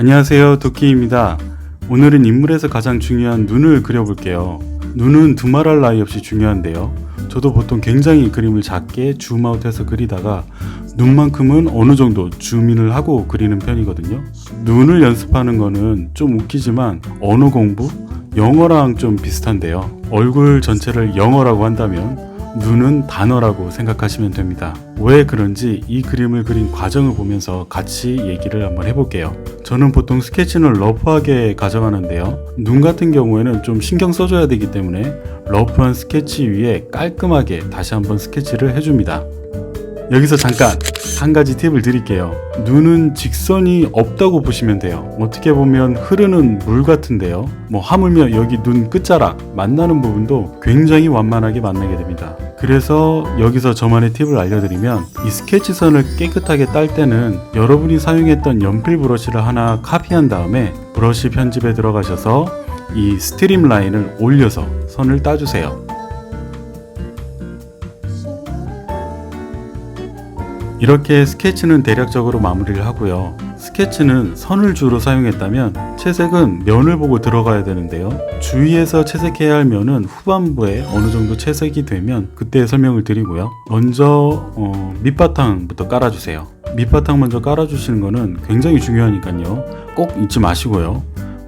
안녕하세요 도끼입니다. 오늘은 인물에서 가장 중요한 눈을 그려볼게요. 눈은 두말할 나위 없이 중요한데요. 저도 보통 굉장히 그림을 작게 줌아웃해서 그리다가 눈만큼은 어느 정도 줌인을 하고 그리는 편이거든요. 눈을 연습하는 거는 좀 웃기지만 언어 공부? 영어랑 좀 비슷한데요. 얼굴 전체를 영어라고 한다면 눈은 단어라고 생각하시면 됩니다. 왜 그런지 이 그림을 그린 과정을 보면서 같이 얘기를 한번 해볼게요. 저는 보통 스케치는 러프하게 가져가는데요. 눈 같은 경우에는 좀 신경 써줘야 되기 때문에 러프한 스케치 위에 깔끔하게 다시 한번 스케치를 해줍니다. 여기서 잠깐 한 가지 팁을 드릴게요. 눈은 직선이 없다고 보시면 돼요. 어떻게 보면 흐르는 물 같은데요. 뭐 하물며 여기 눈 끝자락 만나는 부분도 굉장히 완만하게 만나게 됩니다. 그래서 여기서 저만의 팁을 알려드리면 이 스케치선을 깨끗하게 딸 때는 여러분이 사용했던 연필 브러쉬를 하나 카피한 다음에 브러쉬 편집에 들어가셔서 이 스트림 라인을 올려서 선을 따주세요. 이렇게 스케치는 대략적으로 마무리를 하고요. 스케치는 선을 주로 사용했다면 채색은 면을 보고 들어가야 되는데요. 주위에서 채색해야 할 면은 후반부에 어느 정도 채색이 되면 그때 설명을 드리고요. 먼저 어, 밑바탕부터 깔아주세요. 밑바탕 먼저 깔아주시는 거는 굉장히 중요하니까요. 꼭 잊지 마시고요.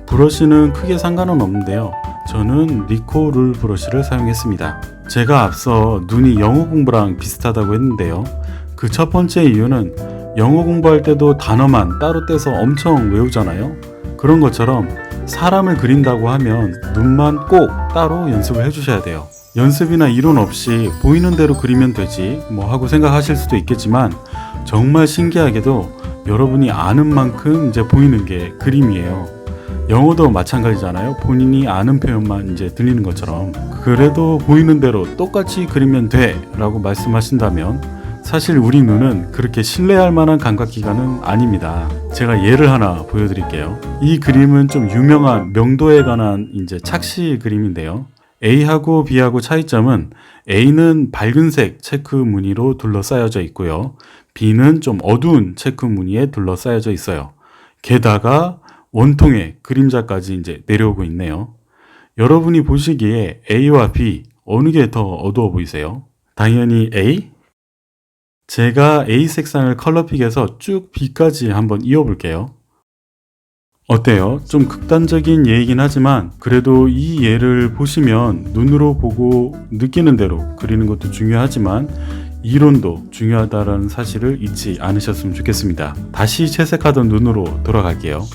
브러쉬는 크게 상관은 없는데요. 저는 리코 룰 브러쉬를 사용했습니다. 제가 앞서 눈이 영어 공부랑 비슷하다고 했는데요. 그 첫 번째 이유는 영어 공부할 때도 단어만 따로 떼서 엄청 외우잖아요. 그런 것처럼 사람을 그린다고 하면 눈만 꼭 따로 연습을 해주셔야 돼요. 연습이나 이론 없이 보이는 대로 그리면 되지 뭐 하고 생각하실 수도 있겠지만 정말 신기하게도 여러분이 아는 만큼 이제 보이는 게 그림이에요. 영어도 마찬가지잖아요. 본인이 아는 표현만 이제 들리는 것처럼. 그래도 보이는 대로 똑같이 그리면 돼 라고 말씀하신다면 사실 우리 눈은 그렇게 신뢰할 만한 감각기관은 아닙니다. 제가 예를 하나 보여드릴게요. 이 그림은 좀 유명한 명도에 관한 이제 착시 그림인데요. A하고 B하고 차이점은 A는 밝은색 체크 무늬로 둘러싸여져 있고요. B는 좀 어두운 체크 무늬에 둘러싸여져 있어요. 게다가 원통의 그림자까지 이제 내려오고 있네요. 여러분이 보시기에 A와 B 어느 게 더 어두워 보이세요? 당연히 A? 제가 A 색상을 컬러픽해서 쭉 B까지 한번 이어볼게요. 어때요? 좀 극단적인 예이긴 하지만 그래도 이 예를 보시면 눈으로 보고 느끼는 대로 그리는 것도 중요하지만 이론도 중요하다는 사실을 잊지 않으셨으면 좋겠습니다. 다시 채색하던 눈으로 돌아갈게요.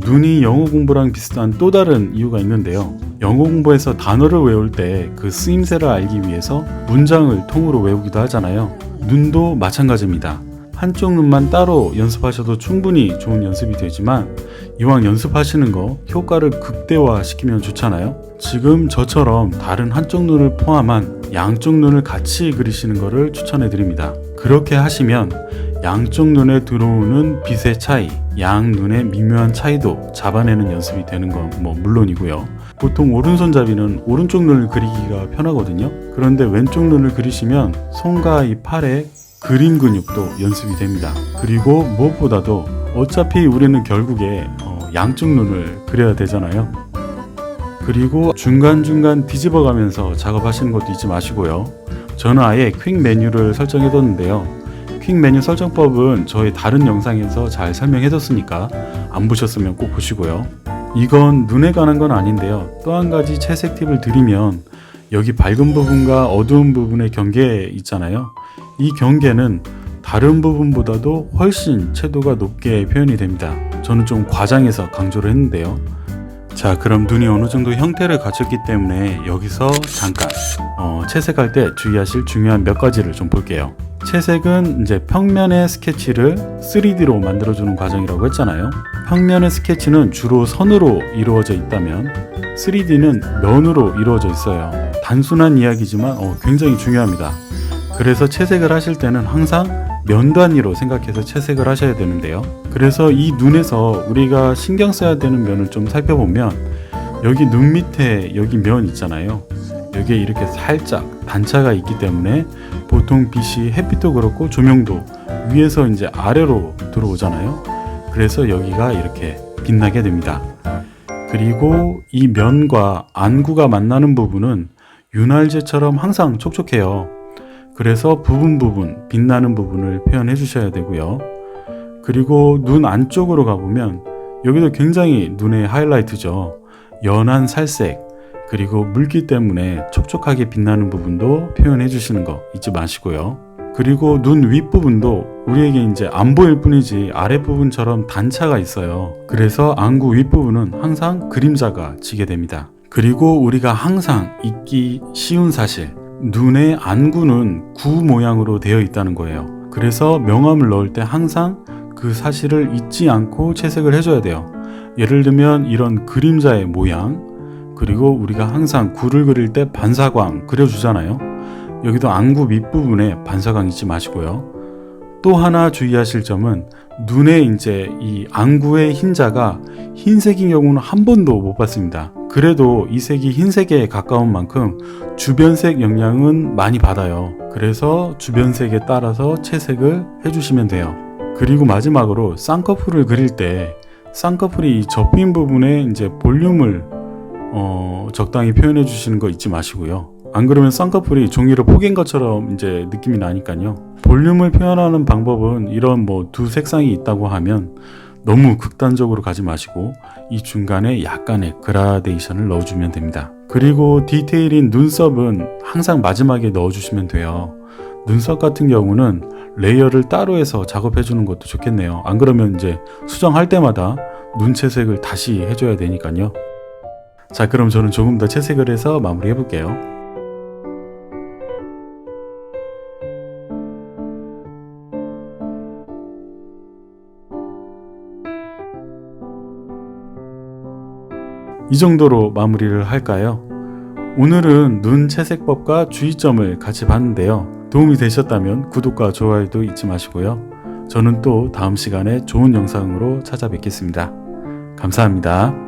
눈이 영어 공부랑 비슷한 또 다른 이유가 있는데요. 영어 공부에서 단어를 외울 때 그 쓰임새를 알기 위해서 문장을 통으로 외우기도 하잖아요. 눈도 마찬가지입니다. 한쪽 눈만 따로 연습하셔도 충분히 좋은 연습이 되지만 이왕 연습하시는 거 효과를 극대화시키면 좋잖아요. 지금 저처럼 다른 한쪽 눈을 포함한 양쪽 눈을 같이 그리시는 것을 추천해 드립니다. 그렇게 하시면 양쪽 눈에 들어오는 빛의 차이, 양 눈의 미묘한 차이도 잡아내는 연습이 되는 건 뭐 물론이고요. 보통 오른손잡이는 오른쪽 눈을 그리기가 편하거든요. 그런데 왼쪽 눈을 그리시면 손과 이 팔의 그림 근육도 연습이 됩니다. 그리고 무엇보다도 어차피 우리는 결국에 어, 양쪽 눈을 그려야 되잖아요. 그리고 중간중간 뒤집어 가면서 작업하시는 것도 잊지 마시고요. 저는 아예 퀵 메뉴를 설정해 뒀는데요. 퀵 메뉴 설정법은 저희 다른 영상에서 잘 설명해 뒀으니까 안 보셨으면 꼭 보시고요. 이건 눈에 관한 건 아닌데요. 또 한 가지 채색 팁을 드리면 여기 밝은 부분과 어두운 부분의 경계 있잖아요. 이 경계는 다른 부분보다도 훨씬 채도가 높게 표현이 됩니다. 저는 좀 과장해서 강조를 했는데요. 자, 그럼 눈이 어느 정도 형태를 갖췄기 때문에 여기서 잠깐 어, 채색할 때 주의하실 중요한 몇 가지를 좀 볼게요. 채색은 이제 평면의 스케치를 3D로 만들어주는 과정이라고 했잖아요. 평면의 스케치는 주로 선으로 이루어져 있다면 3D는 면으로 이루어져 있어요. 단순한 이야기지만 어, 굉장히 중요합니다. 그래서 채색을 하실 때는 항상 면 단위로 생각해서 채색을 하셔야 되는데요. 그래서 이 눈에서 우리가 신경 써야 되는 면을 좀 살펴보면 여기 눈 밑에 여기 면 있잖아요. 여기에 이렇게 살짝 단차가 있기 때문에 보통 빛이 햇빛도 그렇고 조명도 위에서 이제 아래로 들어오잖아요. 그래서 여기가 이렇게 빛나게 됩니다. 그리고 이 면과 안구가 만나는 부분은 윤활제처럼 항상 촉촉해요. 그래서 부분 부분 빛나는 부분을 표현해 주셔야 되고요. 그리고 눈 안쪽으로 가보면 여기도 굉장히 눈의 하이라이트죠. 연한 살색 그리고 물기 때문에 촉촉하게 빛나는 부분도 표현해 주시는 거 잊지 마시고요. 그리고 눈 윗부분도 우리에게 이제 안 보일 뿐이지 아랫부분처럼 단차가 있어요. 그래서 안구 윗부분은 항상 그림자가 지게 됩니다. 그리고 우리가 항상 잊기 쉬운 사실, 눈의 안구는 구 모양으로 되어 있다는 거예요. 그래서 명암을 넣을 때 항상 그 사실을 잊지 않고 채색을 해줘야 돼요. 예를 들면 이런 그림자의 모양, 그리고 우리가 항상 구를 그릴 때 반사광 그려주잖아요. 여기도 안구 밑부분에 반사광 잊지 마시고요. 또 하나 주의하실 점은 눈에 이제 이 안구의 흰자가 흰색인 경우는 한 번도 못 봤습니다. 그래도 이 색이 흰색에 가까운 만큼 주변색 영향은 많이 받아요. 그래서 주변색에 따라서 채색을 해주시면 돼요. 그리고 마지막으로 쌍꺼풀을 그릴 때 쌍꺼풀이 이 접힌 부분에 이제 볼륨을 어, 적당히 표현해 주시는 거 잊지 마시고요. 안 그러면 쌍꺼풀이 종이를 포갠 것처럼 이제 느낌이 나니까요. 볼륨을 표현하는 방법은 이런 뭐 두 색상이 있다고 하면 너무 극단적으로 가지 마시고 이 중간에 약간의 그라데이션을 넣어주면 됩니다. 그리고 디테일인 눈썹은 항상 마지막에 넣어주시면 돼요. 눈썹 같은 경우는 레이어를 따로 해서 작업해 주는 것도 좋겠네요. 안 그러면 이제 수정할 때마다 눈 채색을 다시 해줘야 되니까요. 자, 그럼 저는 조금 더 채색을 해서 마무리 해 볼게요. 이 정도로 마무리를 할까요? 오늘은 눈 채색법과 주의점을 같이 봤는데요. 도움이 되셨다면 구독과 좋아요도 잊지 마시고요. 저는 또 다음 시간에 좋은 영상으로 찾아뵙겠습니다. 감사합니다.